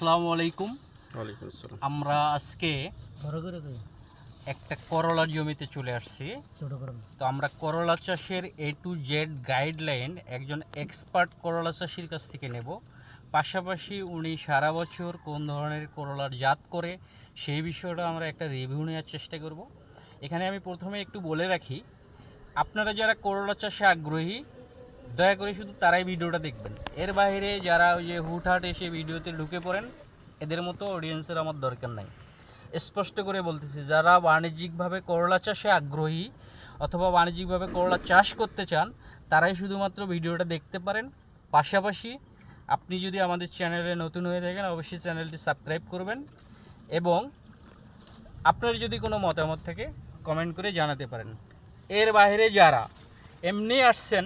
আসসালামু আলাইকুম। ওয়ালাইকুম আমরা আজকে একটা করলা জমিতে চলে আসছি। ছোট করে না। তো আমরা করলা চাষের এ টু জেড গাইডলাইন একজন এক্সপার্ট করলা চাষির কাছ থেকে নেব। পাশাপাশি উনি সারা বছর কোন ধরনের করলার জাত করে সেই বিষয়টা আমরা একটা রিভিউ নেওয়ার চেষ্টা করব। এখানে আমি প্রথমে একটু বলে রাখি আপনারা যারা করলা চাষে আগ্রহী দয়া করে শুধু তারাই ভিডিওটা দেখবেন। এর বাইরে যারা ওই যে হুটহাট এসে ভিডিওতে ঢুকে পড়েন, এদের মতো অডিয়েন্সের আমার দরকার নাই। স্পষ্ট করে বলতেছি, যারা বাণিজ্যিকভাবে করলা চাষে আগ্রহী অথবা বাণিজ্যিকভাবে করলা চাষ করতে চান, তারাই শুধুমাত্র ভিডিওটা দেখতে পারেন। পাশাপাশি আপনি যদি আমাদের চ্যানেলে নতুন হয়ে থাকেন, অবশ্যই চ্যানেলটি সাবস্ক্রাইব করবেন এবং আপনার যদি কোনো মতামত থাকে কমেন্ট করে জানাতে পারেন। এর বাইরে যারা এমনি আসছেন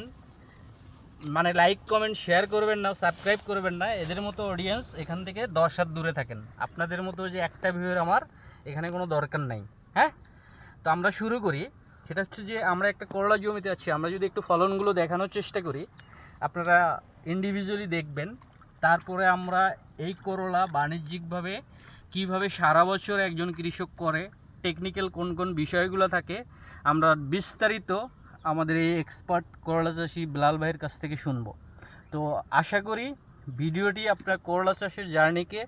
মানে লাইক কমেন্ট শেয়ার করবেন না সাবস্ক্রাইব করবেন না। এদের মতো অডিয়েন্স এখান থেকে দশ হাত দূরে থাকেন। আপনাদের মতো যে একটা ভিউয়ের আমার, এখানে কোনো দরকার নাই। হ্যাঁ? তো আমরা শুরু করি। সেটা হচ্ছে যে আমরা একটা করলা জমিতে আছি। আমরা যদি একটু ফলনগুলো দেখানোর চেষ্টা করি, আপনারা ইন্ডিভিজুয়ালি দেখবেন। তারপরে আমরা এই করলা বাণিজ্যিকভাবে কীভাবে সারা বছর একজন কৃষক করে টেকনিক্যাল কোন কোন বিষয়গুলো থাকে, আমরা বিস্তারিত আমাদের এই এক্সপার্ট করলা চাষি বিলাল ভাইয়ের কাছ থেকে শুনব। তো আশা করি ভিডিওটি আপনার করলা চাষের জার্নিকে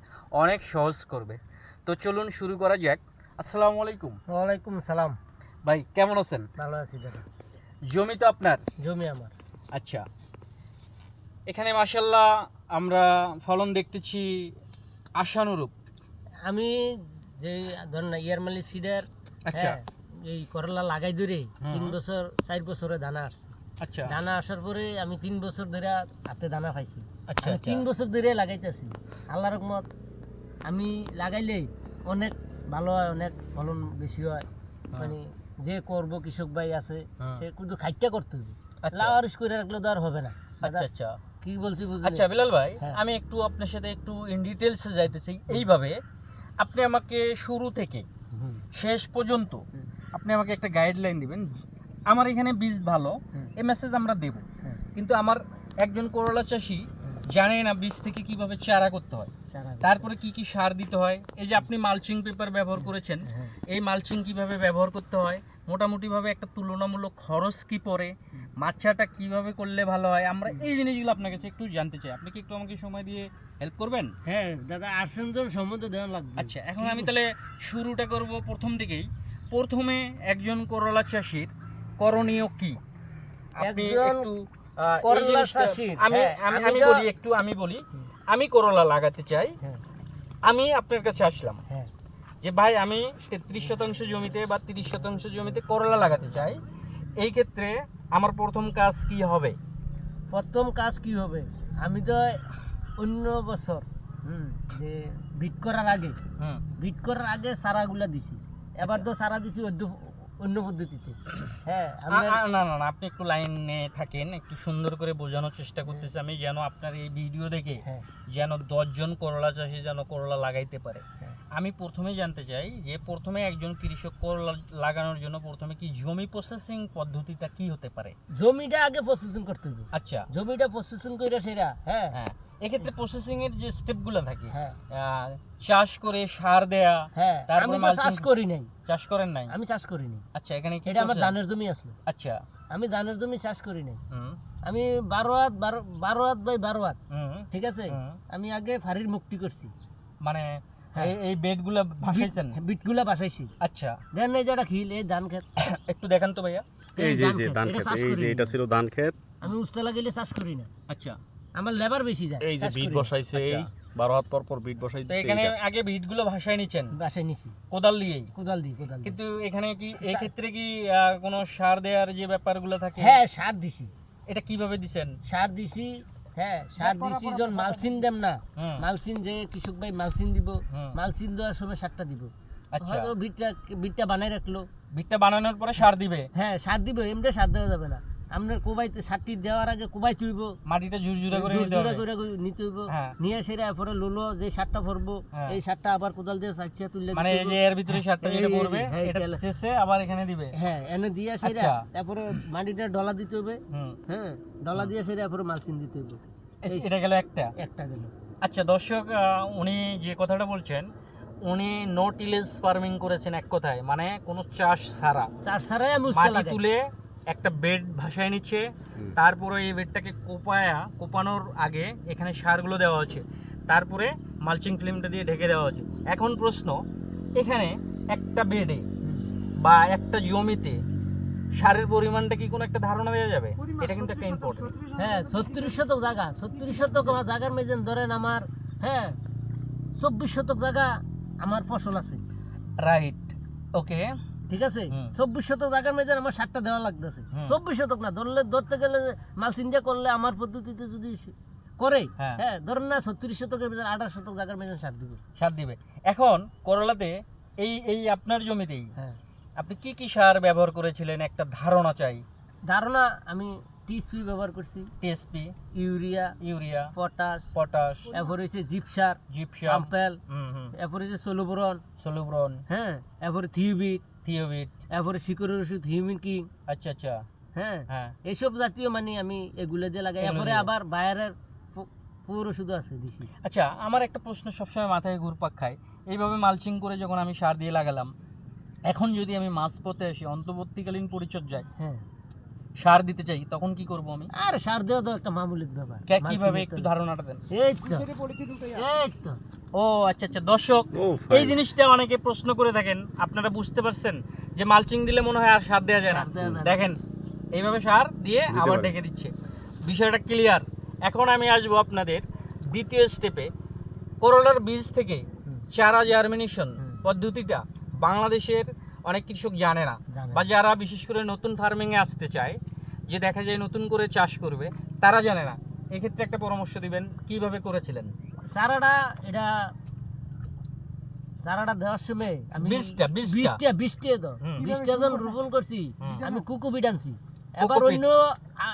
অনেক সহজ করবে। তো চলুন শুরু করা যাক। আসসালামু আলাইকুম। ওয়ালাইকুম সালাম। ভাই কেমন আছেন? ভালো আছি দাদা জমি তো আপনার? জমি আমার। আচ্ছা। এখানে মাসাল্লাহ আমরা ফলন দেখতেছি আশানুরূপ। আমি যে ধরেন ইয়ারমালি সিডার আচ্ছা। এই করলা লাগাই ধরে তিন বছর চার বছরে দানা আসছে। আচ্ছা। দানা আসার পরে আমি তিন বছর ধরে হাতে দানা পাইছি। আচ্ছা তিন বছর ধরে লাগাইতেছি। আল্লাহ রহমত আমি লাগাইলেই অনেক ভালো হয় অনেক ফলন বেশি হয়। মানে যে করব কৃষক ভাই আছে সে কিন্তু খাইটটা করতে হবে। আচ্ছা। করে রাখলে তো আর হবে না। আচ্ছা আচ্ছা। কি বলছি বুঝলি আচ্ছা বিলাল ভাই হ্যাঁ। আমি একটু আপনার সাথে একটু ইন ডিটেলসে যাইতে চাই এইভাবে আপনি আমাকে শুরু থেকে শেষ পর্যন্ত। আপনি আমাকে একটা গাইডলাইন দিবেন। আমার এখানে বীজ ভালো। এই মেসেজ আমরা দেব। কিন্তু আমার একজন করলা চাষি জানে না বীজ থেকে কীভাবে চারা করতে হয়। তারপরে কি কি সার দিতে হয়। এই যে আপনি মালচিং পেপার ব্যবহার করেছেন। এই মালচিং কীভাবে ব্যবহার করতে হয় মোটামুটিভাবে একটা তুলনামূলক খরচ কি পড়ে মাছাটা কীভাবে করলে ভালো হয় আমরা এই জিনিসগুলো আপনার কাছে একটু জানতে চাই। আপনি কি একটু আমাকে সময় দিয়ে হেল্প করবেন? হ্যাঁ দাদা আর্সেন জন সম্বন্ধে দেওয়া লাগবে। আচ্ছা এখন আমি তাহলে শুরুটা করব প্রথম থেকেই প্রথমে একজন করলা চাষির করণীয় কি? আপনি একটু করলা চাষির, আমি হ্যাঁ, আমি আমি বলি একটু আমি বলি। আমি করলা লাগাতে চাই। হ্যাঁ। আমি আপনার কাছে আসলাম। হ্যাঁ। যে ভাই আমি তেত্রিশ শতাংশ জমিতে বা তিরিশ শতাংশ জমিতে করলা লাগাতে চাই। এই ক্ষেত্রে আমার প্রথম কাজ কি হবে? প্রথম কাজ কি হবে? আমি তো অন্য বছর হুম, যে বিট করার আগে হুম। বিট করার আগে সারাগুলা দিছি। এবার তো সারা দিছি অন্য পদ্ধতিতে। হ্যাঁ না না না আপনি একটু লাইনে থাকেন একটু সুন্দর করে বোঝানোর চেষ্টা করতেছি আমি যেন আপনার এই ভিডিও দেখে হ্যাঁ। যেন দশজন করলা চাষি যেন করলা লাগাইতে পারে। হ্যাঁ। আমি প্রথমে জানতে চাই যে প্রথমে একজন কৃষক করলা লাগানোর জন্য প্রথমে কি জমি প্রসেসিং পদ্ধতিটা কি হতে পারে? জমিটা আগে প্রসেসিং করতে হবে। আচ্ছা। জমিটা প্রসেসিং করে সেরা হ্যাঁ। হ্যাঁ। এক্ষেত্রে প্রসেসিং এর যে স্টেপগুলো থাকে হ্যাঁ। চাষ করে সার দেয়া হ্যাঁ। আমি তো চাষ করি নাই। চাষ করেন নাই? আমি চাষ করি নাই আচ্ছা এখানে এটা আমার ধানের জমি আসলো। আচ্ছা। আমি ধানের জমি চাষ করি নাই। আমি বারো হাত বারো হাত বাই বারো হাত। ঠিক আছে? আমি আগে ফাড়ির মুক্তি করছি। মানে হ্যাঁ। এই- বেডগুলো ভাসাইছেন? বিটগুলা বাসাইছি আচ্ছা। দেন এই যেটা খিল এই ধান ক্ষেত। একটু দেখান তো ভাইয়া। এই যে ধান যে ধান এটা এই যে এটা ছিল ধান ক্ষেত। আমি উস্তালা গেলে চাষ করি না। আচ্ছা। আমার লেবার বেশি যায় এই যে বিট বসাইছে এই আচ্ছা। বারো হাত পর পর বিট বসাই তো এখানে। আগে ভিটগুলো ভাসায় নিচ্ছেন? বাসায় নিছি। কোদাল দিয়েই? কোদাল দিই কোদাল কিন্তু এখানে কি এই ক্ষেত্রে কি কোনো সার দেওয়ার যে ব্যাপারগুলো থাকে? হ্যাঁ সার দিছি। এটা কীভাবে দিছেন? সার দিছি হ্যাঁ সার দিছি যখন মালচিন দেম না হুম। মালচিন যে কৃষক ভাই মালচিন দিব হুম। মালচিন দেওয়ার সময় সারটা দিব। আচ্ছা। হয়তো বিটটা বিটটা বানাই রাখল। ভিটটা বানানোর পরে সার দিবে? হ্যাঁ সার দিবে এমনি সার দেওয়া যাবে না। আপনার কোবাইতে সারটি দেওয়ার আগে কোবাই তুইব মাটিটা ঝুরঝুরা করে হবে। করে নিতে হইব। হ্যাঁ। নিয়ে সেরা এরপরে লুলো যে সারটা ভরবো হ্যাঁ। এই সারটা আবার কোদাল দিয়ে চাচ্ছা তুললে মানে এই যে এর ভিতরে সারটা যেটা পড়বে হ্যাঁ, এটা শেষে আবার এখানে দিবে? হ্যাঁ এনে দিয়ে সেরা আচ্ছা। তারপরে মাটিটা ডলা দিতে হবে। হ্যাঁ ডলা দিয়ে সেরা এরপরে মালচিন দিতে হবে। এটা গেল একটা? একটা গেল। আচ্ছা দর্শক উনি যে কথাটা বলছেন উনি নো টিলেজ ফার্মিং করেছেন এক কথায় মানে কোনো চাষ ছাড়া। চাষ সারাই আমি মাটি তুলে একটা বেড ভাসায় নিচ্ছে। তারপরে এই বেডটাকে কোপায়া কোপানোর আগে এখানে সারগুলো দেওয়া হচ্ছে। তারপরে মালচিং ফিল্মটা দিয়ে ঢেকে দেওয়া হচ্ছে। এখন প্রশ্ন এখানে একটা বেডে বা একটা জমিতে সারের পরিমাণটা কি কোনো একটা ধারণা দেওয়া যাবে? এটা কিন্তু একটা ইম্পর্টেন্ট হ্যাঁ ছত্রিশ শতক জায়গা। ছত্রিশ শতক আমার জায়গার মেজেন ধরেন আমার হ্যাঁ চব্বিশ শতক জায়গা আমার ফসল আছে। রাইট ওকে ঠিক আছে? চব্বিশ শতক জায়গার মেজেন আমার সাতটা দেওয়া লাগতেছে। চব্বিশ শতক না ধরলে ধরতে গেলে মালচিন দিয়ে করলে আমার পদ্ধতিতে যদি করে হ্যাঁ। হ্যাঁ ধরেন না ছত্রিশ শতকের মেজেন আঠাশ শতক জায়গার মেজেন সার দিব। সার দিবে। এখন করলাতে এই এই আপনার জমিতেই হ্যাঁ। আপনি কি কি সার ব্যবহার করেছিলেন? একটা ধারণা চাই। ধারণা আমি টিসপি ব্যবহার করছি। TSP urea urea potash potash এরপর হয়েছে জিপসার হুম হুম। এরপর হয়েছে সোলোবরন সলুব্রন হ্যাঁ এরপরে থিউবিট থিওবিট এরপরে শিকড়ের ওষুধ হিউমিন কিং আচ্ছা আচ্ছা। হ্যাঁ হ্যাঁ। এইসব জাতীয় মানে আমি এগুলো দিয়ে লাগাই। এরপরে। আবার বাইরের পুরো ওষুধও আছে দিছি। আচ্ছা আমার একটা প্রশ্ন সবসময় মাথায় ঘুরপাক খায়। এইভাবে মালচিং করে যখন আমি সার দিয়ে লাগালাম এখন যদি আমি মাছ পথে আসি অন্তর্বর্তীকালীন পরিচর্যায় হ্যাঁ। সার দিতে চাই তখন কি করব আমি? আর সার দেওয়া তো একটা মামুলিক ব্যাপার। কে- কীভাবে একটু ধারণাটা দেন? এই তো। এই তো। ও আচ্ছা আচ্ছা দর্শক এই জিনিসটা অনেকে প্রশ্ন করে থাকেন আপনারা বুঝতে পারছেন যে মালচিং দিলে মনে হয় আর সার দেওয়া যায় না। দেখেন এইভাবে সার দিয়ে আবার। ঢেকে দিচ্ছে। বিষয়টা ক্লিয়ার এখন আমি আসব আপনাদের দ্বিতীয় স্টেপে করলার বীজ থেকে। চারা জার্মিনেশন পদ্ধতিটা বাংলাদেশের অনেক কৃষক জানে না। বা যারা বিশেষ করে নতুন ফার্মিংয়ে আসতে চায় যে দেখা যায় নতুন করে চাষ করবে তারা জানে না। এক্ষেত্রে একটা পরামর্শ দিবেন কীভাবে করেছিলেন? সারাটা এটা সারাটা দেওয়ার সময় আমি বীজটা। বীজটা। বীজটা তো। বীজটা যখন রোপণ করছি আমি এবার অন্য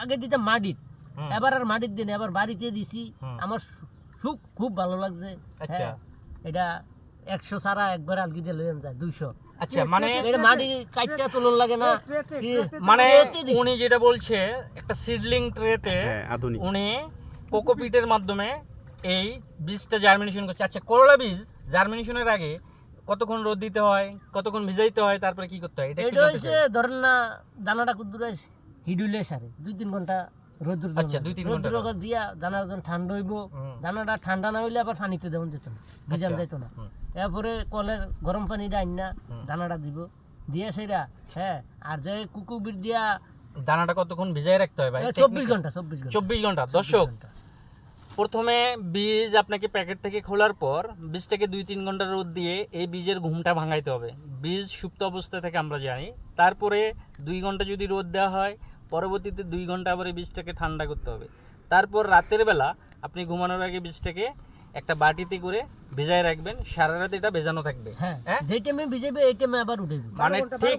আগে দিতাম মাটিত হুম। এবার আর মাটির দিন এবার বাড়িতে দিছি। আমার সুখ খুব ভালো লাগছে। আচ্ছা। হ্যাঁ, এটা একশো সারা একবার আলগি দিয়ে যায় দুইশো। আচ্ছা মানে মাটি তুলন লাগে না। মানে উনি যেটা বলছে একটা সিডলিং ট্রেতে হ্যাঁ উনি কোকোপিটের মাধ্যমে এই বীজটা জার্মিনেশন করছে। আচ্ছা করলা বীজ জার্মিনেশনের আগে কতক্ষণ রোদ দিতে হয় কতক্ষণ ভিজাইতে হয় তারপরে কি করতে হয়? এটা হয়েছে ধরেন না দানাটা কুদ্দুরে হিডুলে সারে দুই তিন ঘণ্টা রোদ্দুর আচ্ছা, দুই তিন ঘণ্টা রোদ্দুর দিয়া দানা যখন ঠান্ডা হইব দানাটা ঠান্ডা না হইলে আবার পানিতে দেওয়া যেত না ভিজান আচ্ছা, যাইতো না। এরপরে কলের গরম পানিটা আইন না দানাটা দিব। দিয়ে সেরা হ্যাঁ আর যে কুকুবির দিয়া দানাটা কতক্ষণ ভিজাই রাখতে হয় ভাই? চব্বিশ ঘণ্টা চব্বিশ ঘণ্টা। চব্বিশ ঘণ্টা। দর্শক প্রথমে বীজ আপনাকে প্যাকেট থেকে খোলার পর বীজটাকে দুই তিন ঘণ্টা রোদ দিয়ে এই বীজের ঘুমটা ভাঙাইতে হবে। বীজ সুপ্ত অবস্থা থেকে আমরা জানি। তারপরে দুই ঘণ্টা যদি রোদ দেওয়া হয় পরবর্তীতে দুই ঘণ্টা আবার এই বীজটাকে ঠান্ডা করতে হবে। তারপর রাতের বেলা আপনি ঘুমানোর আগে বীজটাকে একটা বাটিতে করে ভেজায় রাখবেন সারা রাত এটা ভেজানো থাকবে। হ্যাঁ হ্যাঁ? যে টাইমে ভিজাবে এই টাইমে আবার উঠাইবে। মানে ঠিক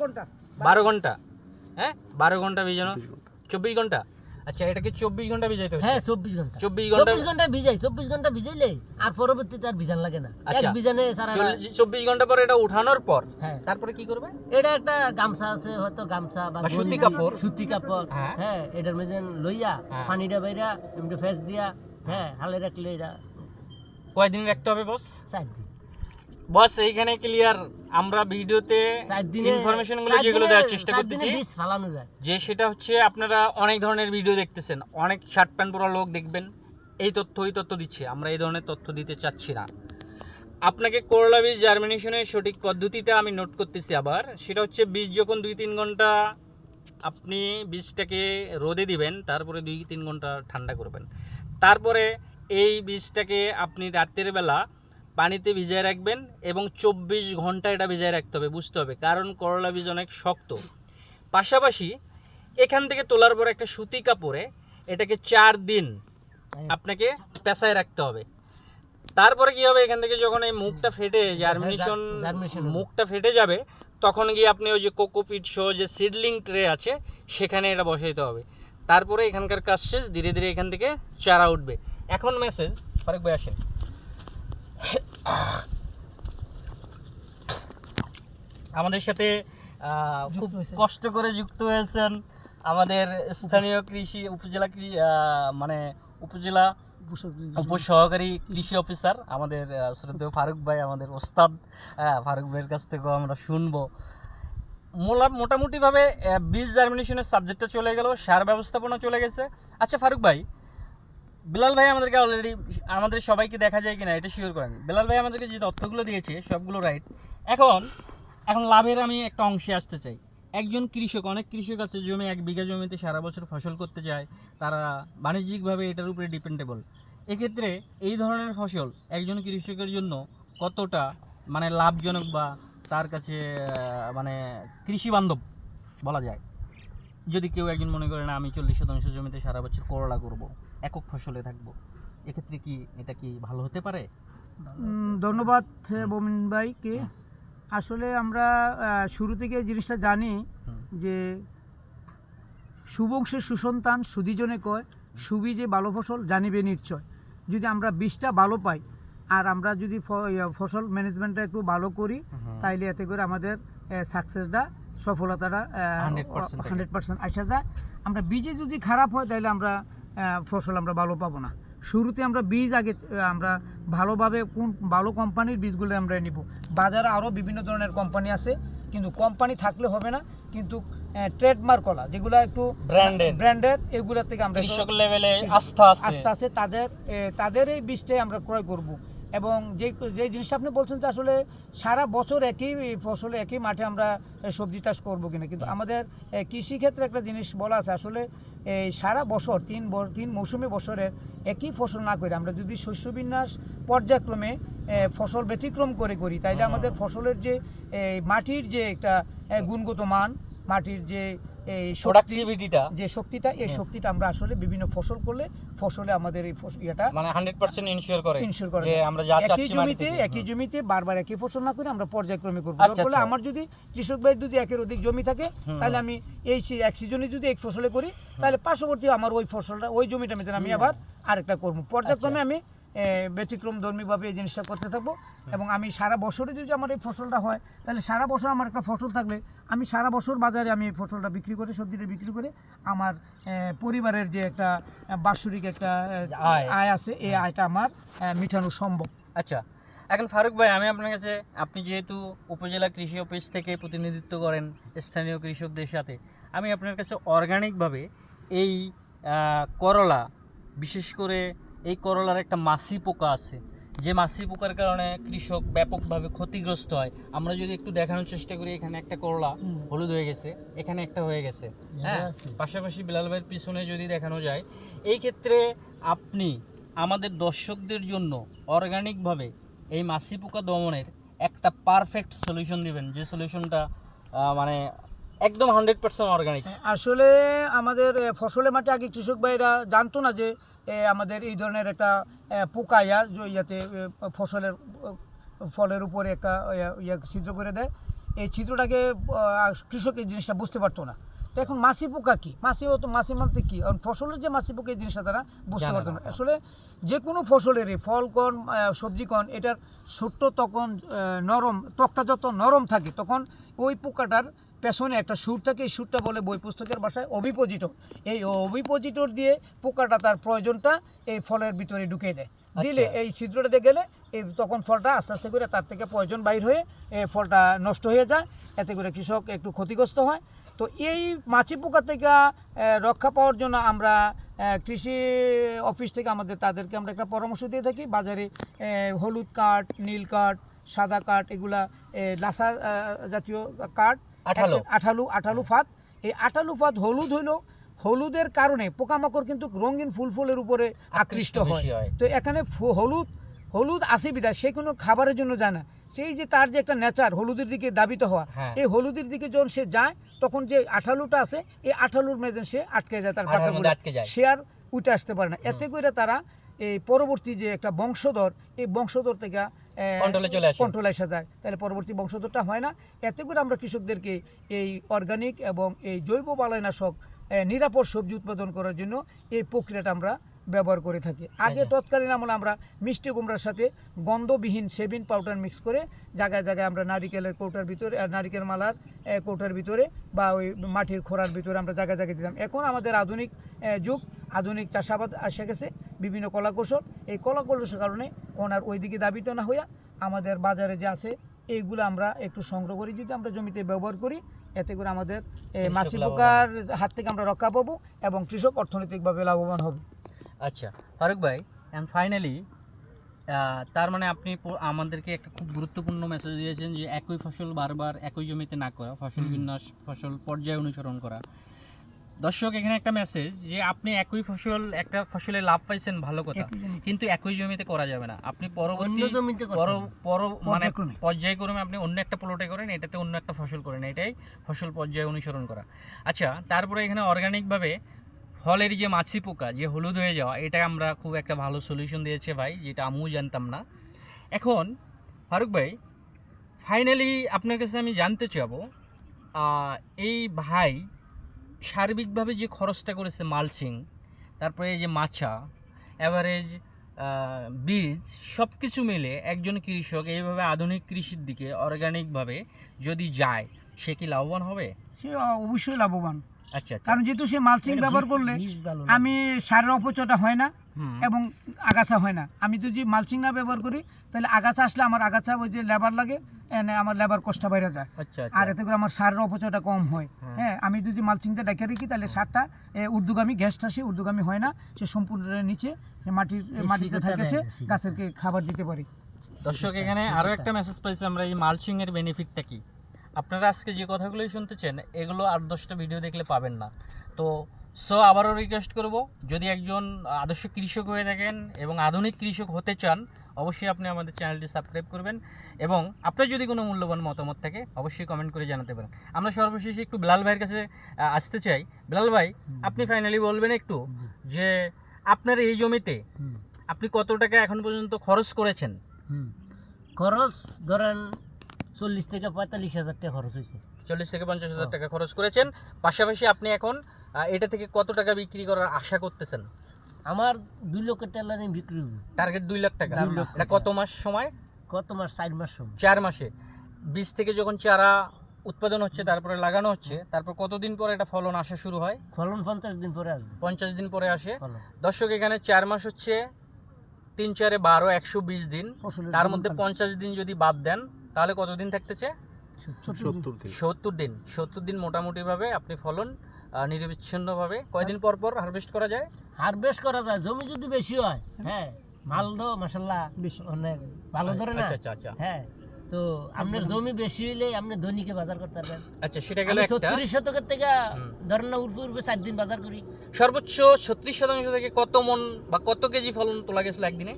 বারো ঘণ্টা। হ্যাঁ? বারো ঘণ্টা ভিজানো? চব্বিশ ঘণ্টা। আচ্ছা এটাকে চব্বিশ ঘণ্টা ভিজাইতে হ্যাঁ চব্বিশ ঘণ্টা। চব্বিশ ঘণ্টা চব্বিশ ঘণ্টা ভিজাই চব্বিশ ঘণ্টা ভিজাইলে আর পরবর্তীতে আর ভিজান লাগে না। এক আচ্ছা। ভিজানে সারা চব্বিশ ঘণ্টা পরে এটা উঠানোর পর হ্যাঁ। তারপরে কি করবে? এটা একটা গামছা আছে হয়তো গামছা বা সুতি কাপড়। সুতি কাপড়। হ্যাঁ। হ্যাঁ এটার মধ্যে লইয়া হ্যাঁ। পানিটা বাইরা এমনি ফেস দিয়া হ্যাঁ হালে রাখলে এটা কয়দিন রাখতে হবে বস চার দিন। বস এইখানে ক্লিয়ার আমরা ভিডিওতে ইনফরমেশনগুলো যেগুলো দেওয়ার চেষ্টা করতেছি যে সেটা হচ্ছে আপনারা অনেক ধরনের ভিডিও দেখতেছেন। অনেক শার্ট প্যান্ট পরা লোক দেখবেন এই তথ্য ওই তথ্য দিচ্ছে। আমরা এই ধরনের তথ্য দিতে চাচ্ছি না। আপনাকে করলা বীজ জার্মিনেশনের সঠিক পদ্ধতিটা আমি নোট করতেছি আবার। সেটা হচ্ছে বীজ যখন দুই তিন ঘণ্টা আপনি বীজটাকে রোদে দিবেন তারপরে দুই তিন ঘণ্টা ঠান্ডা করবেন। তারপরে এই বীজটাকে আপনি রাতের বেলা পানিতে ভিজিয়ে রাখবেন এবং চব্বিশ ঘণ্টা এটা ভিজিয়ে রাখতে হবে বুঝতে হবে। কারণ করলা বীজ অনেক শক্ত। পাশাপাশি এখান থেকে তোলার পর একটা সুতি কাপড়ে এটাকে চার দিন আপনাকে পেঁচায় রাখতে হবে। তারপরে কি হবে? এখান থেকে যখন এই মুখটা ফেটে জার্মিনেশন হবে। মুখটা ফেটে যাবে তখন গিয়ে আপনি ওই যে কোকোপিট সহ যে সিডলিং ট্রে আছে সেখানে এটা বসাইতে হবে। তারপরে এখানকার কাজ শেষ ধীরে ধীরে এখান থেকে চারা উঠবে। এখন মেসেজ ফারেক ভাই আসেন। আমাদের সাথে খুব কষ্ট করে যুক্ত হয়েছেন আমাদের স্থানীয় কৃষি উপজেলা মানে উপজেলা উপসহকারী কৃষি অফিসার আমাদের শ্রদ্ধেয় ফারুক ভাই আমাদের ওস্তাদ। ফারুক ভাইয়ের কাছ থেকেও আমরা শুনব। মোটামুটিভাবে বীজ জার্মিনেশনের সাবজেক্টটা চলে গেল সার ব্যবস্থাপনা চলে গেছে। আচ্ছা ফারুক ভাই বিলাল ভাই আমাদেরকে অলরেডি আমাদের সবাইকে দেখা যায় কিনা এটা শিওর করেন। বিলাল ভাই আমাদেরকে যে তথ্যগুলো দিয়েছে, সবগুলো রাইট এখন এখন লাভের আমি একটা অংশে আসতে চাই। একজন কৃষক, অনেক কৃষক আছে জমি, এক বিঘা জমিতে সারা বছর ফসল করতে যায়। তারা বাণিজ্যিকভাবে এটার উপরে ডিপেন্ডেবল এক্ষেত্রে এই ধরনের ফসল একজন কৃষকের জন্য কতটা মানে লাভজনক বা তার কাছে মানে কৃষি বান্ধব বলা যায়? যদি কেউ একজন মনে করে, না, আমি চল্লিশ শতাংশ জমিতে সারা বছর করলা করব। একক ফসলে থাকব। এক্ষেত্রে কি এটা কি ভালো হতে পারে? ধন্যবাদ বমিন ভাইকে। আসলে আমরা শুরু থেকে জিনিসটা জানি যে সুবংশের সুসন্তান সুদীজনে কয় সুবি যে ভালো ফসল জানিবে নিশ্চয়। যদি আমরা বীজটা ভালো পাই আর আমরা যদি ফসল ম্যানেজমেন্টটা একটু ভালো করি তাইলে এতে করে আমাদের সাকসেসটা সফলতাটা 100% থাকে। হান্ড্রেড পার্সেন্ট আসা যায়। আমরা বীজে যদি খারাপ হয় তাহলে আমরা ফসল আমরা ভালো পাবো না। শুরুতে আমরা বীজ আগে আমরা ভালোভাবে কোন ভালো কোম্পানির বীজগুলো আমরা নিব। বাজারে আরও বিভিন্ন ধরনের কোম্পানি আছে কিন্তু কোম্পানি থাকলে হবে না কিন্তু ট্রেডমার্ক কলা যেগুলো একটু ব্র্যান্ডেড ব্র্যান্ডের এগুলো থেকে আমরা কৃষক লেভেলে আস্থা আছে। আস্তে আস্তে তাদের তাদের এই বীজটাই আমরা ক্রয় করব। এবং যে যে জিনিসটা আপনি বলছেন যে আসলে সারা বছর একই ফসলে একই মাঠে আমরা সবজি চাষ করব কিনা কিন্তু আমাদের কৃষিক্ষেত্রে একটা জিনিস বলা আছে আসলে এই সারা বছর তিন তিন মৌসুমে বছরের একই ফসল না করে আমরা যদি শস্য বিন্যাস পর্যায়ক্রমে ফসল ব্যতিক্রম করে করি তাইলে আমাদের ফসলের যে মাটির যে একটা গুণগত মান মাটির যে এই প্রোডাক্টিভিটিটা যে শক্তিটা এই শক্তিটা আমরা আসলে বিভিন্ন ফসল করলে ফসলে আমাদের এই ফস- মানে হান্ড্রেড পার্সেন্ট ইনশিওর করে ইনশিওর করে। যে আমরা যা একই জমিতে একই জমিতে বারবার একই ফসল না করে আমরা পর্যায়ক্রমে করব। আচ্ছা, দরকার আচ্ছা। আমার যদি কৃষক ভাইয়ের যদি একের অধিক জমি থাকে তাহলে আমি এই এক সিজনে যদি এক ফসলে করি তাহলে পার্শ্ববর্তী আমার ওই ফসলটা ওই জমিটা আমি আবার আরেকটা করব। পর্যায়ক্রমে আচ্ছা। আমি ব্যতিক্রম ধর্মীভাবে এই জিনিসটা করতে থাকব। এবং আমি সারা বছরে যদি আমার এই ফসলটা হয় তাহলে সারা বছর আমার একটা ফসল থাকলে আমি সারা বছর বাজারে আমি এই ফসলটা বিক্রি করে সবজিটা বিক্রি করে আমার পরিবারের যে একটা বাৎসরিক একটা আয়। আয় আছে এই আয়টা আমার মিটানো সম্ভব। আচ্ছা এখন ফারুক ভাই আমি আপনার কাছে আপনি যেহেতু উপজেলা কৃষি অফিস থেকে প্রতিনিধিত্ব করেন স্থানীয় কৃষকদের সাথে আমি আপনার কাছে অর্গানিকভাবে এই করলা বিশেষ করে এই করলার একটা মাছি পোকা আছে যে মাছি পোকার কারণে কৃষক ব্যাপকভাবে ক্ষতিগ্রস্ত হয়। আমরা যদি একটু দেখানোর চেষ্টা করি এখানে একটা করলা হলুদ হয়ে গেছে এখানে একটা হয়ে গেছে। হ্যাঁ পাশাপাশি বিলাল ভাইয়ের পিছনে যদি দেখানো যায় এই ক্ষেত্রে আপনি আমাদের দর্শকদের জন্য অর্গানিকভাবে এই মাছি পোকা দমনের একটা পারফেক্ট সলিউশন দিবেন। যে সলিউশনটা মানে একদম হান্ড্রেড পার্সেন্ট অর্গানিক। আসলে আমাদের ফসলের মাঠে আগে কৃষক ভাইরা জানতো না যে আমাদের এই ধরনের একটা পোকা ইয়া যে ইয়াতে ফসলের ফলের উপরে একটা ইয়া- ছিদ্র করে দেয়। এই ছিদ্রটাকে কৃষক এই জিনিসটা বুঝতে পারতো না। তো এখন মাছি পোকা কী? মাসি তো মাছি মানতে কী? কারণ ফসলের যে মাছি পোকা এই জিনিসটা তারা বুঝতে পারতো না, না। আসলে যে কোনো ফসলেরই ফল কন সবজি কন এটার ছোট্ট তখন নরম তক্তা যত নরম থাকে তখন ওই পোকাটার পেছনে একটা সুর থাকে এই সুরটা বলে বই পুস্তকের ভাষায় অভিপোজিটর। এই অভিপোজিটর দিয়ে পোকাটা তার প্রয়োজনটা এই ফলের ভিতরে ঢুকিয়ে দেয়। দিলে এই ছিদ্রটাতে গেলে এই তখন ফলটা আস্তে আস্তে করে তার থেকে প্রয়োজন বাইর হয়ে এই ফলটা নষ্ট হয়ে যায়। এতে করে কৃষক একটু ক্ষতিগ্রস্ত হয়। তো এই মাছি পোকা থেকে রক্ষা পাওয়ার জন্য আমরা কৃষি অফিস থেকে আমাদের তাদেরকে আমরা একটা পরামর্শ দিয়ে থাকি। বাজারে হলুদ কাঠ নীল কাঠ সাদা কাঠ এগুলা লাসা জাতীয় কাঠ আঠালো। আঠালু আঠালু ফাত এই আঠালু ফাত হলুদ হইল। হলুদের কারণে পোকামাকড় কিন্তু রঙিন ফুল ফুলের উপরে আকৃষ্ট হয়। তো এখানে হলুদ হলুদ আসে বিদায় সে কোনো খাবারের জন্য যায় না। সেই যে তার যে একটা নেচার হলুদের দিকে দাবিত হওয়া হ্যাঁ। এই হলুদের দিকে যখন সে যায় তখন যে আঠালুটা আছে এই আঠালুর মেজে সে আটকে যায় তার পাতাগুলো আটকে যায়। সে আর উঠে আসতে পারে না। এতে করে তারা এই পরবর্তী যে একটা বংশধর এই বংশধর থেকে চলে আসে। কন্ট্রোল আসা যায় তাহলে পরবর্তী বংশধরটা হয় না এতে করে আমরা কৃষকদেরকে এই অর্গানিক এবং এই জৈব বালাইনাশক নিরাপদ সবজি উৎপাদন করার জন্য এই প্রক্রিয়াটা আমরা ব্যবহার করে থাকি আগে আচ্ছা। তৎকালীন আমলে আমরা মিষ্টি কুমড়ার সাথে গন্ধবিহীন সেভিন পাউডার মিক্স করে জায়গায় জায়গায় আমরা নারিকেলের কৌটার ভিতরে নারিকেল মালার কৌটার ভিতরে বা ওই মাটির খোরার ভিতরে আমরা জায়গায় জায়গায় দিতাম এখন আমাদের আধুনিক যুগ আধুনিক চাষাবাদ এসে গেছে বিভিন্ন কলা কৌশল এই কলা কৌশলের কারণে ওনার ওইদিকে দাবিত না হইয়া আমাদের বাজারে যে আছে এইগুলো আমরা একটু সংগ্রহ করি। যদি আমরা জমিতে ব্যবহার করি এতে করে আমাদের মাছি পোকার হাত থেকে আমরা রক্ষা পাবো এবং কৃষক অর্থনৈতিকভাবে লাভবান হবে। আচ্ছা ফারুক ভাই অ্যান্ড ফাইনালি তার মানে আপনি আমাদেরকে একটা খুব গুরুত্বপূর্ণ মেসেজ দিয়েছেন যে একই ফসল বারবার একই জমিতে না করা ফসল বিন্যাস ফসল পর্যায়ে অনুসরণ করা। দর্শক এখানে একটা মেসেজ যে আপনি একই ফসল একটা ফসলে লাভ পাইছেন ভালো কথা। কিন্তু একই জমিতে করা যাবে না। আপনি পরবর্তী জমিতে পর মানে পর্যায়ক্রমে। পর্যায়ক্রমে আপনি অন্য একটা প্লটে করেন এটাতে অন্য একটা ফসল করেন এটাই ফসল পর্যায়ে অনুসরণ করা। আচ্ছা তারপরে এখানে অর্গানিকভাবে ফলের যে মাছি পোকা যে হলুদ হয়ে যাওয়া এটা আমরা খুব একটা ভালো সলিউশন দিয়েছে ভাই যেটা আমিও জানতাম না। এখন ফারুক ভাই ফাইনালি আপনার কাছে আমি জানতে চাবো এই ভাই সার্বিকভাবে যে খরচটা করেছে মালচিং তারপরে এই যে মাছা অ্যাভারেজ বীজ সব কিছু মিলে একজন কৃষক এইভাবে আধুনিক কৃষির দিকে অর্গানিকভাবে যদি যায় সে কি লাভবান হবে? সে অবশ্যই লাভবান। আচ্ছা আচ্ছা। কারণ যেহেতু সে মালচিং ব্যবহার করলে। আমি সারের অপচয়টা হয় না। এবং আগাছা হয় না। আমি যদি মালচিং না ব্যবহার করি তাহলে আগাছা আসলে আমার আগাছা ওই যে লেবার লাগে আমার লেবার কষ্ট বাইরে যায়। আচ্ছা আর আচ্ছা এতে করে আমার সারের অপচয়টা কম হয়। হ্যাঁ। আমি যদি মালচিংটা ডেকে রাখি তাহলে সারটা উর্দুগামী গ্যাসটা সে ঊর্ধ্বগামী হয় না সে সম্পূর্ণ নিচে মাটির মাটিতে থাকে সে গাছেরকে খাবার দিতে পারি। দর্শক এখানে আরও একটা মেসেজ পাইছি আমরা এই মালচিং এর বেনিফিটটা কি? আপনারা আজকে যে কথাগুলোই শুনতেছেন এগুলো আট দশটা ভিডিও দেখলে পাবেন না। তো সো আবারও রিকোয়েস্ট করব যদি একজন আদর্শ কৃষক হয়ে থাকেন এবং আধুনিক কৃষক হতে চান অবশ্যই আপনি আমাদের চ্যানেলটি সাবস্ক্রাইব করবেন এবং আপনার যদি কোনো মূল্যবান মতামত থাকে অবশ্যই কমেন্ট করে জানাতে পারেন। আমরা সর্বশেষে একটু বিলাল ভাইয়ের কাছে আসতে চাই। বিলাল ভাই আপনি ফাইনালি বলবেন একটু যে আপনার এই জমিতে আপনি কত টাকা এখন পর্যন্ত খরচ করেছেন? খরচ ধরেন চল্লিশ থেকে পঁয়তাল্লিশ হাজার টাকা খরচ হয়েছে। চল্লিশ থেকে পঞ্চাশ হাজার টাকা খরচ করেছেন। পাশাপাশি আপনি এখন এটা থেকে কত টাকা বিক্রি করার আশা করতেছেন? আমার দুই লক্ষের টাকা নিয়ে বিক্রি হবে টার্গেট দুই লাখ টাকা। এটা কত মাস সময়? কত মাস? চার মাস সময়। চার মাসে। বীজ থেকে যখন চারা উৎপাদন হচ্ছে তারপরে লাগানো হচ্ছে তারপর কতদিন পরে এটা ফলন আসা শুরু হয়? ফলন পঞ্চাশ দিন পরে আসবে। পঞ্চাশ দিন পরে আসে। দর্শক এখানে চার মাস হচ্ছে তিন চারে বারো একশো বিশ দিন। তার মধ্যে পঞ্চাশ দিন যদি বাদ দেন তাহলে কতদিন থাকতেছে? সত্তর দিন। সত্তর দিন মোটামুটিভাবে আপনি ফলন নিরবিচ্ছিন্নভাবে কয়দিন পর পর হারভেস্ট করা যায় হারভেস্ট করা যায় জমি যদি বেশি হয় হ্যাঁ মাল তো বেশি। অনেক ভালো ধরে না আচ্ছা আচ্ছা আচ্ছা হ্যাঁ তো আপনার জমি বেশি হইলে আপনি দৈনিকে বাজার করতে পারবেন আচ্ছা সেটা গেল একটা সত্তরিশ শতকের থেকে। ধরেন না উর্ফে উর্ফে চার দিন বাজার করি সর্বোচ্চ ছত্রিশ শতাংশ থেকে কত মন বা কত কেজি ফলন তোলা গেছিল একদিনে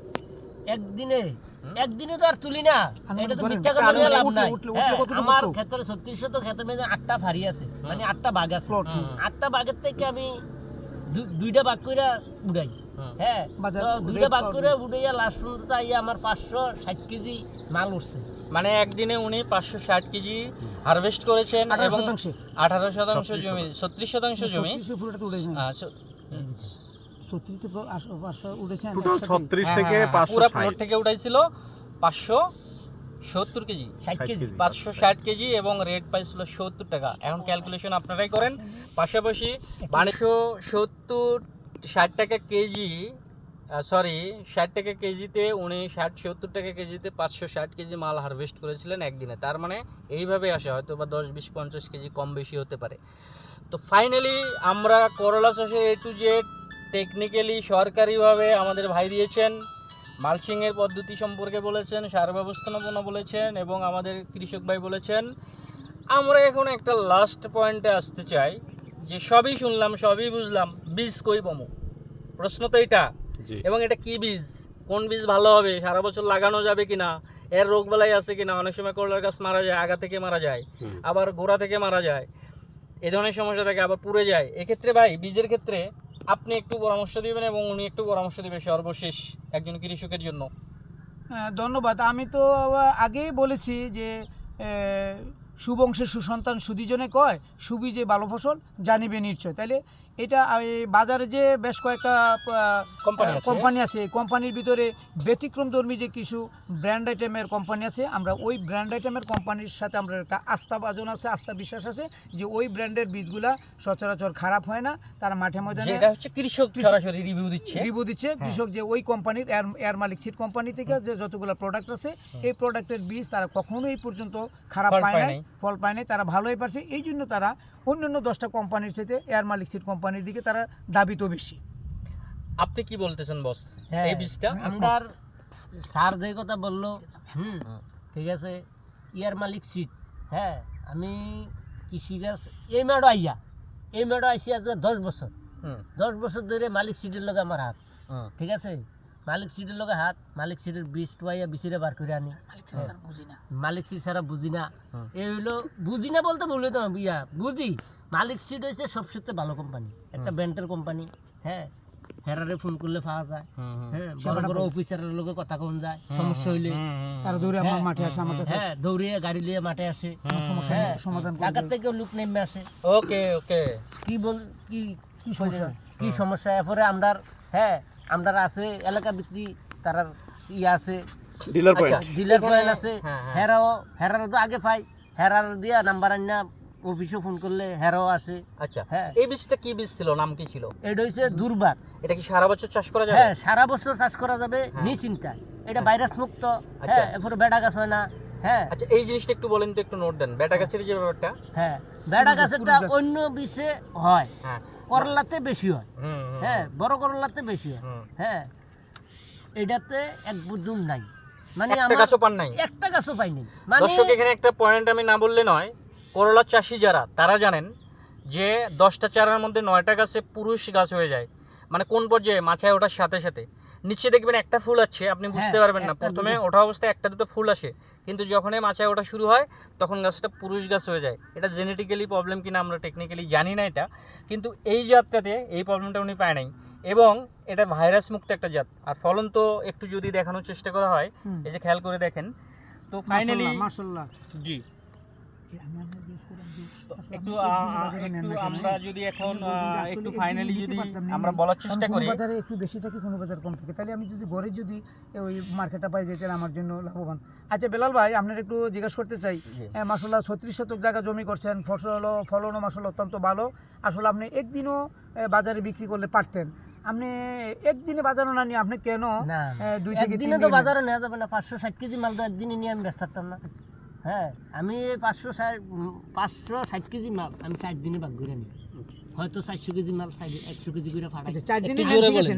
একদিনে। একদিনে তো আর তুলি না। এটা তো মিথ্যা কথা বলে লাভ নাই। হ্যাঁ, কতটুকু আমার? ক্ষেত্রে ছত্রিশ শত ক্ষেতের মধ্যে আটটা ফাড়ি আছে। মানে আটটা বাঘ আছে। আটটা বাঘের থেকে আমি দুইটা বাঘ কইরা উড়াই। হ্যাঁ দুইটা বাঘ করে উড়াইয়া লাস্ট পর্যন্ত আইয়া আমার পাঁচশো ষাট কেজি মাল উঠছে। মানে একদিনে উনি পাঁচশো ষাট কেজি হারভেস্ট করেছেন আঠারো এবং আঠারো শতাংশ ছত্রিশ জমি ছত্রিশ শতাংশ জমি। ছত্রিশে পাঁচশো উঠেছে টোটাল হ্যাঁ, থেকে হ্যাঁ, হ্যাঁ, পাঁচশো পুরা প্লট থেকে উঠাইছিল পাঁচশো সত্তর কেজি ষাট কেজি। পাঁচশো ষাট কেজি এবং রেট পাইছিল সত্তর টাকা। এখন ক্যালকুলেশন আপনারাই করেন। পাশাপাশি বারোশো সত্তর ষাট টাকা কেজি সরি ষাট টাকা কেজিতে উনি ষাট সত্তর টাকা কেজিতে পাঁচশো ষাট কেজি মাল হারভেস্ট করেছিলেন একদিনে। তার মানে এইভাবে আসে হয়তো বা দশ বিশ পঞ্চাশ কেজি কম বেশি হতে পারে। তো ফাইনালি আমরা করলা চাষে এ টু জেড টেকনিক্যালি সরকারিভাবে আমাদের ভাই দিয়েছেন মালচিংয়ের পদ্ধতি সম্পর্কে বলেছেন সার ব্যবস্থাপনা বলেছেন এবং আমাদের কৃষক ভাই বলেছেন। আমরা এখন একটা লাস্ট পয়েন্টে আসতে চাই যে সবই শুনলাম সবই বুঝলাম বীজ কই পামু প্রশ্ন তো এটা এবং এটা কি বীজ? কোন বীজ ভালো হবে? সারা বছর লাগানো যাবে কিনা? এর রোগ বেলায় আছে কিনা? অনেক সময় করলার গাছ মারা যায় আগা থেকে মারা যায় আবার গোড়া থেকে মারা যায় এ ধরনের সমস্যা থাকে আবার পুড়ে যায়। এক্ষেত্রে ভাই বীজের ক্ষেত্রে আপনি একটু পরামর্শ দিবেন এবং উনি একটু পরামর্শ দিবে সর্বশেষ একজন কৃষকের জন্য। হ্যাঁ, ধন্যবাদ। আমি তো আগেই বলেছি যে সুবংশের সুসন্তান সুদীজনে কয় সুবি যে ভালো ফসল জানিবে নিশ্চয়। তাহলে এটা বাজারে যে বেশ কয়েকটা কোম্পানি আছে। এই কোম্পানির ভিতরে ব্যতিক্রম ধর্মী যে কিছু ব্র্যান্ড আইটেমের কোম্পানি আছে আমরা ওই ব্র্যান্ড আইটেমের কোম্পানির সাথে আমরা একটা আস্থা বাজন আছে আস্থা বিশ্বাস আছে যে ওই ব্র্যান্ডের বীজগুলা সচরাচর খারাপ হয় না তারা মাঠে ময়দানে হচ্ছে কৃষক সরাসরি রিভিউ দিচ্ছে। রিভিউ দিচ্ছে। কৃষক যে ওই কোম্পানির এয়ার এয়ার মালিক সিট কোম্পানি থেকে যে যতগুলো প্রোডাক্ট আছে এই প্রোডাক্টের বীজ তারা কখনোই এই পর্যন্ত খারাপ পায় নাই। ফল পায় নাই তারা ভালোই পারছে। এই জন্য তারা অন্যান্য দশটা কোম্পানির সাথে এয়ার মালিক সিট কোম্পানির দিকে তারা দাবি তো বেশি। আপনি কি বলতেছেন বস হ্যাঁ, এই বীজটা আমরা স্যার যে কথা বলল হুম ঠিক আছে ইয়ার মালিক সিট হ্যাঁ আমি কৃষিকাজ এই মেড়ো আইয়া এই মেড়ো আইসি আজ দশ বছর। হুম, দশ বছর ধরে মালিক সিটের লগে আমার হাত। হুম। ঠিক আছে? মালিক সিটের লগে হাত মালিক সিটের বীজ টুয়াইয়া বিচিরে বার করে আনি। মালিক সিট ছাড়া বুঝি না। এই হইল বুঝি না। বলতে বললে তো ইয়া বুঝি মালিক সিট হয়েছে সবচেয়ে ভালো কোম্পানি। একটা ব্যান্ডের কোম্পানি হ্যাঁ হেরারে ফোন করলে পাওয়া যায়। হ্যাঁ বড় বড় অফিসারের লগে কথা কোন যায় সমস্যা হইলে। হুম, দৌড়ে আমার মাঠে আসে আমার কাছে হ্যাঁ দৌড়িয়ে গাড়ি লিয়ে মাঠে আসে সমস্যা সমাধান করে ঢাকার থেকেও লোক নেমে আসে ওকে ওকে কি বল কি কি সমস্যা? কি সমস্যা? এরপরে আমরা হ্যাঁ আমরা আছে এলাকা ভিত্তি তার ইয়ে আছে। ডিলার আচ্ছা, পয়েন্ট ডিলার পয়েন্ট আছে। হ্যাঁ, হ্যাঁ। হেরাও হেরার তো আগে পাই। হেরার দিয়া নাম্বার আনিনা অফিসে ফোন করলে হেরাও আসে। আচ্ছা হ্যাঁ। এই বীজটা কি বীজ ছিল? নাম কি ছিল? এটা হইছে দুর্বার। এটা কি সারা বছর চাষ করা যাবে? হ্যাঁ সারা বছর চাষ করা যাবে নিশ্চিন্তায়। এটা ভাইরাস মুক্ত। হ্যাঁ এরপরে বেড়া গাছ হয় না। হ্যাঁ। আচ্ছা এই জিনিসটা একটু বলেন তো একটু নোট দেন। বেটা গাছের যে ব্যাপারটা? হ্যাঁ বেড়া গাছেরটা অন্য বিষে হয়। হ্যাঁ। করলাতে বেশি হয়। হ্যাঁ বড় করলাতে বেশি হয়। হ্যাঁ এটাতে এক বুদুম নাই। মানে একটা গাছও পান নাই? একটা গাছও পাইনি মানে দর্শক এখানে একটা পয়েন্ট আমি না বললে নয় করলা চাষি যারা তারা জানেন যে দশটা চারার মধ্যে নয়টা গাছে পুরুষ গাছ হয়ে যায়। মানে কোন পর্যায়ে? মাছায় ওঠার সাথে সাথে। নিচে দেখবেন একটা ফুল আছে আপনি বুঝতে হ্যাঁ, পারবেন না। প্রথমে ওঠা অবস্থায় একটা দুটো ফুল আসে কিন্তু যখনই মাছায় ওঠা শুরু হয় তখন গাছটা পুরুষ গাছ হয়ে যায়। এটা জেনেটিক্যালি প্রবলেম কিনা আমরা টেকনিক্যালি জানি না এটা কিন্তু এই জাতটাতে এই প্রবলেমটা উনি পায় নাই। এবং এটা ভাইরাস মুক্ত একটা জাত। আর ফলন তো একটু যদি দেখানোর চেষ্টা করা হয় এই যে খেয়াল করে দেখেন তো ফাইনালি মাশাআল্লাহ। জি। একটু একটু আমরা যদি এখন একটু ফাইনালি যদি আমরা বলার চেষ্টা করি। বাজারে একটু বেশি থাকে কোনো বাজার কম থাকে। তাহলে আমি যদি ঘরে যদি ওই মার্কেটটা পাই আমার জন্য লাভবান। আচ্ছা বেলাল ভাই আপনার একটু জিজ্ঞাসা করতে চাই। মাসাল্লাহ ছত্রিশ শতক জায়গা জমি করছেন ফসল ফলনও মাসাল্লাহ অত্যন্ত ভালো। আসলে আপনি একদিনও বাজারে বিক্রি করলে পারতেন। আপনি একদিনে বাজারও না নিয়ে আপনি কেন দুই থেকে তিন একদিনে তো দিন- বাজারে নেওয়া যাবে না। পাঁচশো ষাট কেজি মাল তো একদিনে নিয়ে আমি ব্যস্ত থাকতাম না। হ্যাঁ আমি এই পাঁচশো ষাট পাঁচশো ষাট কেজি মাল আমি ষাট দিনে ভাগ করে নিই। হয়তো চারশো কেজি মাল একশো কেজি করে ফাটাই আচ্ছা, চার দিনে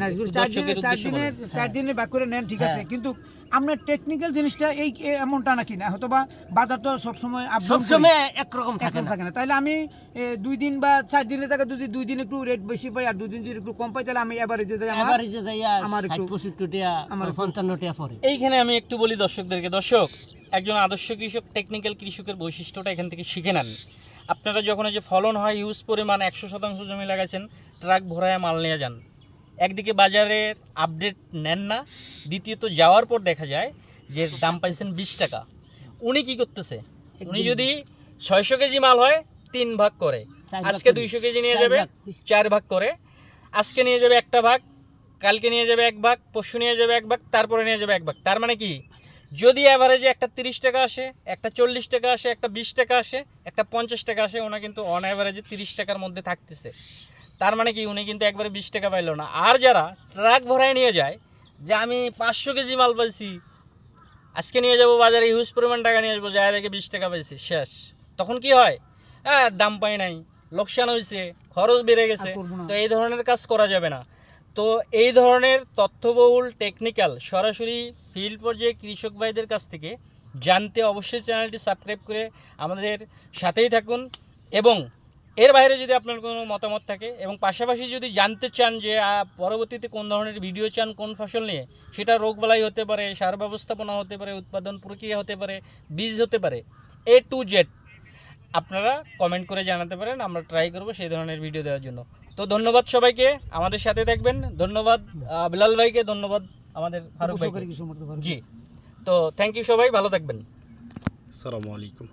একটু চার দিনে- চার দিনে চার দিনে বাক করে নেন ঠিক আছে। হ্যাঁ। কিন্তু আপনার টেকনিক্যাল জিনিসটা এই এমনটা নাকি না হয়তো বা বাজার তো সবসময় সবসময় একরকম থাকে থাকে না। তাহলে আমি দুই দিন বা চার দিনের জায়গায় যদি দুই দিন একটু রেট বেশি পাই আর দুই দিন যদি একটু কম পাই তাহলে আমি এভারেজে যাই। আমার এভারেজে যাইয়া আমার একটু- টিয়া আমার একটু- পঞ্চান্ন টিয়া পরে এইখানে আমি একটু বলি দর্শকদেরকে। দর্শক একজন আদর্শ কৃষক টেকনিক্যাল কৃষকের বৈশিষ্ট্যটা এখান থেকে শিখে নেন। আপনারা যখন এই যে ফলন হয় ইউজ পরিমাণ একশো শতাংশ জমি লাগাচ্ছেন ট্রাক ভরায় মাল নিয়ে যান। একদিকে বাজারের আপডেট নেন না দ্বিতীয়ত যাওয়ার পর দেখা যায় যে দাম পাইছেন বিশ টাকা। উনি কি করতেছে? উনি যদি ছয়শো কেজি মাল হয় তিন ভাগ করে। আজকে দুইশো কেজি নিয়ে যাবে চার ভাগ করে। আজকে নিয়ে যাবে একটা ভাগ কালকে নিয়ে যাবে এক ভাগ পরশু নিয়ে যাবে এক ভাগ তারপরে নিয়ে যাবে এক ভাগ। তার মানে কি? যদি অ্যাভারেজে একটা তিরিশ টাকা আসে একটা চল্লিশ টাকা আসে একটা বিশ টাকা আসে একটা পঞ্চাশ টাকা আসে ওনা কিন্তু অন অ্যাভারেজে তিরিশ টাকার মধ্যে থাকতেছে। তার মানে কি উনি কিন্তু একবারে বিশ টাকা পাইলো না। আর যারা ট্রাক ভরায় নিয়ে যায় যে আমি পাঁচশো কেজি মাল পাইছি আজকে নিয়ে যাব বাজারে হিউজ পরিমাণ টাকা নিয়ে আসব যায় রেখে বিশ টাকা পাইছি শেষ। তখন কি হয়? হ্যাঁ দাম পাই নাই লোকসান হয়েছে খরচ বেড়ে গেছে তো এই ধরনের কাজ করা যাবে না। তো এই ধরনের তথ্যবহুল টেকনিক্যাল সরাসরি ফিল্ড পর্যায়ে কৃষক ভাইদের কাছ থেকে জানতে অবশ্যই চ্যানেলটি সাবস্ক্রাইব করে আমাদের সাথেই থাকুন। এবং এর বাইরে যদি আপনার কোনো মতামত থাকে এবং পাশাপাশি যদি জানতে চান যে পরবর্তীতে কোন ধরনের ভিডিও চান, কোন ফসল নিয়ে, সেটা রোগবালাই হতে পারে, সার ব্যবস্থাপনা হতে পারে, উৎপাদন প্রক্রিয়া হতে পারে, বীজ হতে পারে, এ টু জেড আপনারা কমেন্ট করে জানাতে পারেন, আমরা ট্রাই করব সেই ধরনের ভিডিও দেওয়ার জন্য। তো ধন্যবাদ সবাইকে আমাদের সাথে থাকবেন। ধন্যবাদ বিলাল ভাইকে ধন্যবাদ আমাদের ফারুক ভাই। জি। তো থ্যাংক ইউ সবাই ভালো থাকবেন। আসসালামু আলাইকুম।